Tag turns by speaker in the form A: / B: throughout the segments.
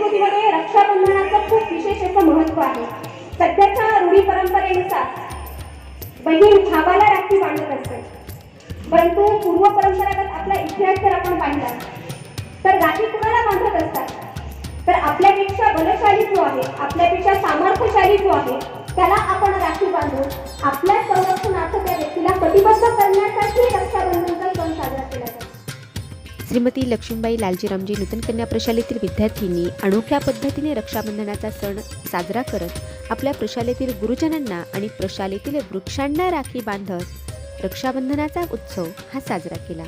A: संस्कृतीमध्ये रक्षाबंधनाचं खूप विशेष असं महत्त्व आहे. सध्याच्या रूढी परंपरेनुसार बहीण भावाला राखी बांधत असते. परंतु पूर्व परंपरागत आपला इतिहास जर आपण पाहिला तर राखी कुणाला बांधत असतात? तर आपल्यापेक्षा बलशाली जो आहे आपल्यापेक्षा सामर्थ्यशाली जो आहे त्याला आपण राखी बांधून आपल्या संरक्षणार्थ त्या व्यक्तीला
B: श्रीमती लक्ष्मीबाई लालजीरामजी नूतन कन्या प्रशालेतील विद्यार्थ्यांनी अनोख्या पद्धतीने रक्षाबंधनाचा सण साजरा करत आपल्या प्रशालेतील गुरुजनांना आणि प्रशालेतील वृक्षांना राखी बांधत रक्षाबंधनाचा उत्सव हा साजरा केला.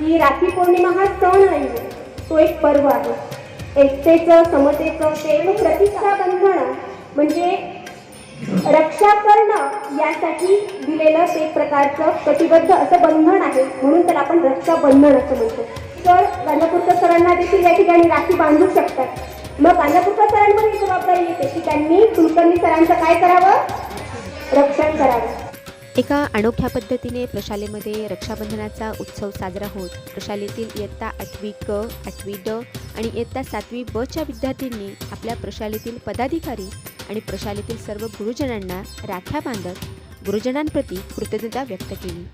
A: ही राखी पौर्णिमा हा सण नाही तो एक पर्व आहे. एकतेचं समतेचं ते प्रतिष्ठा बंधन म्हणजे रक्षा करणं यासाठी दिलेलं एक प्रकारचं कटिबद्ध असं बंधन आहे. म्हणून तर आपण रक्षाबंधन असं म्हणतो. तर गांजापूरकर सरांना देखील या ठिकाणी राखी बांधू शकतात. मग गांजापूरकर सरांवर ही जबाबदारी येते की त्यांनी कुलकर्णी सरांचं काय करावं? रक्षण करावं.
B: एका अनोख्या पद्धतीने प्रशालेमध्ये रक्षाबंधनाचा उत्सव साजरा होत प्रशालेतील इयत्ता आठवी क आठवी ड आणि इयत्ता सातवी ब च्या विद्यार्थ्यांनी आपल्या प्रशालेतील पदाधिकारी आणि प्रशालेतील सर्व गुरुजनांना राख्या बांधत गुरुजनांप्रती कृतज्ञता व्यक्त केली.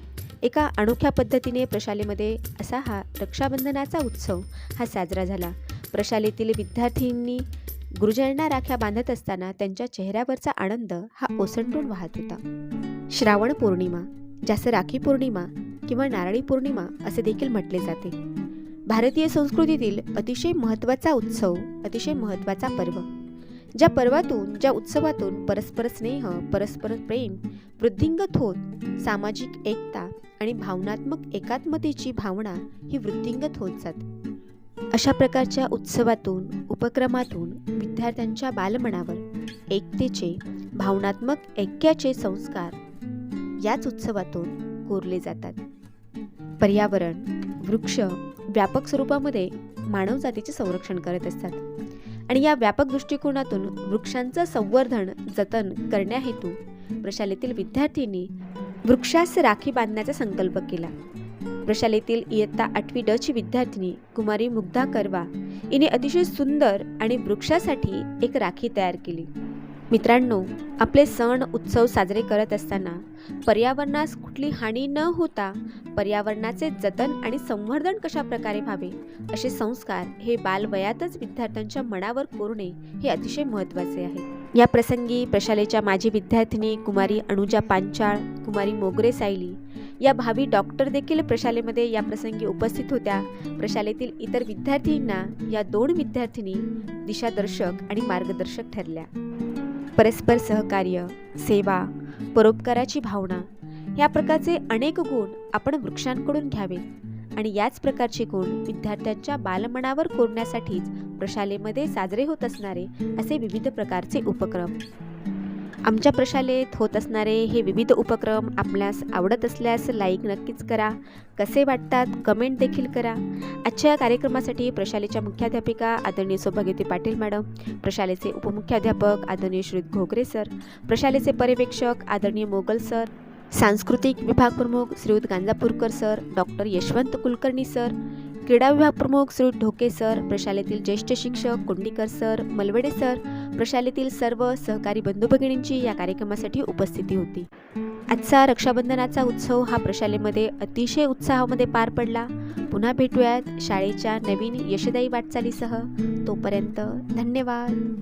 B: एका अनोख्या पद्धतीने प्रशालेमध्ये असा हा रक्षाबंधनाचा उत्सव हा साजरा झाला. प्रशालेतील विद्यार्थ्यांनी गुरुजयांना राख्या बांधत असताना त्यांच्या चेहऱ्यावरचा आनंद हा ओसंडून वाहत होता. श्रावण पौर्णिमा ज्यास राखी पौर्णिमा किंवा नारळी पौर्णिमा असे देखील म्हटले जाते. भारतीय संस्कृतीतील अतिशय महत्त्वाचा उत्सव अतिशय महत्त्वाचा पर्व ज्या पर्वातून ज्या उत्सवातून परस्पर स्नेह परस्पर प्रेम वृद्धिंगत होत सामाजिक एकता आणि भावनात्मक एकात्मतेची भावना ही वृद्धिंगत होत जाते. अशा प्रकारच्या उत्सवातून उपक्रमातून विद्यार्थ्यांच्या बालमनावर एकतेचे भावनात्मक ऐक्याचे संस्कार याच उत्सवातून कोरले जातात. पर्यावरण वृक्ष व्यापक स्वरूपामध्ये मानवजातीचे संरक्षण करत असतात आणि या व्यापक दृष्टिकोनातून वृक्षांचं संवर्धन जतन करण्याहेतू प्रशालेतील विद्यार्थ्यांनी वृक्षास राखी बांधण्याचा संकल्प केला. प्रशालेतील इयत्ता आठवी डची विद्यार्थिनी कुमारी मुग्धा करवा हिने अतिशय सुंदर आणि वृक्षासाठी एक राखी तयार केली. मित्रांनो आपले सण उत्सव साजरे करत असताना पर्यावरणास कुठली हानी न होता पर्यावरणाचे जतन आणि संवर्धन कशा प्रकारे व्हावे असे संस्कार हे बालवयातच विद्यार्थ्यांच्या मनावर कोरणे हे अतिशय महत्त्वाचे आहे. या प्रसंगी प्रशालेच्या माजी विद्यार्थिनी कुमारी अनुजा पांचाळ कुमारी मोगरे सायली या भावी डॉक्टर देखील प्रशालेमध्ये या प्रसंगी उपस्थित होत्या. प्रशालेतील इतर विद्यार्थ्यांना या दोन विद्यार्थिनी दिशादर्शक आणि मार्गदर्शक ठरल्या. परस्पर सहकार्य सेवा परोपकाराची भावना या प्रकारचे अनेक गुण आपण वृक्षांकडून घ्यावेत आणि याच प्रकारचे गुण विद्यार्थ्यांच्या बालमनावर कोरण्यासाठीच प्रशालेमध्ये साजरे होत असणारे असे विविध प्रकारचे उपक्रम. आमच्या प्रशालेत होत असणारे हे विविध उपक्रम आपल्यास आवडत असल्यास लाईक नक्कीच करा. कसे वाटतात कमेंट देखील करा. आजच्या कार्यक्रमासाठी प्रशालेच्या मुख्याध्यापिका आदरणीय सौभाग्यती पाटील मॅडम प्रशालेचे उपमुख्याध्यापक आदरणीय श्रीत घोगरे सर प्रशालेचे पर्यवेक्षक आदरणीय मोगल सर सांस्कृतिक विभाग प्रमुख Shriyut Ganjapurkar sir doctor Yashwant Kulkarni sir क्रीडा विभाग प्रमुख श्रीयुत ढोके सर प्रशालेतील ज्येष्ठ शिक्षक कुंडीकर सर मलवडे सर प्रशालेतील सर्व सहकारी बंधू भगिनींची या कार्यक्रमासाठी उपस्थिती होती. आजचा रक्षाबंधनाचा उत्सव हा प्रशालेमध्ये अतिशय उत्साहामध्ये पार पडला. पुन्हा भेटूयात शाळेच्या नवीन यशदायी वाटचालीसह. तोपर्यंत धन्यवाद.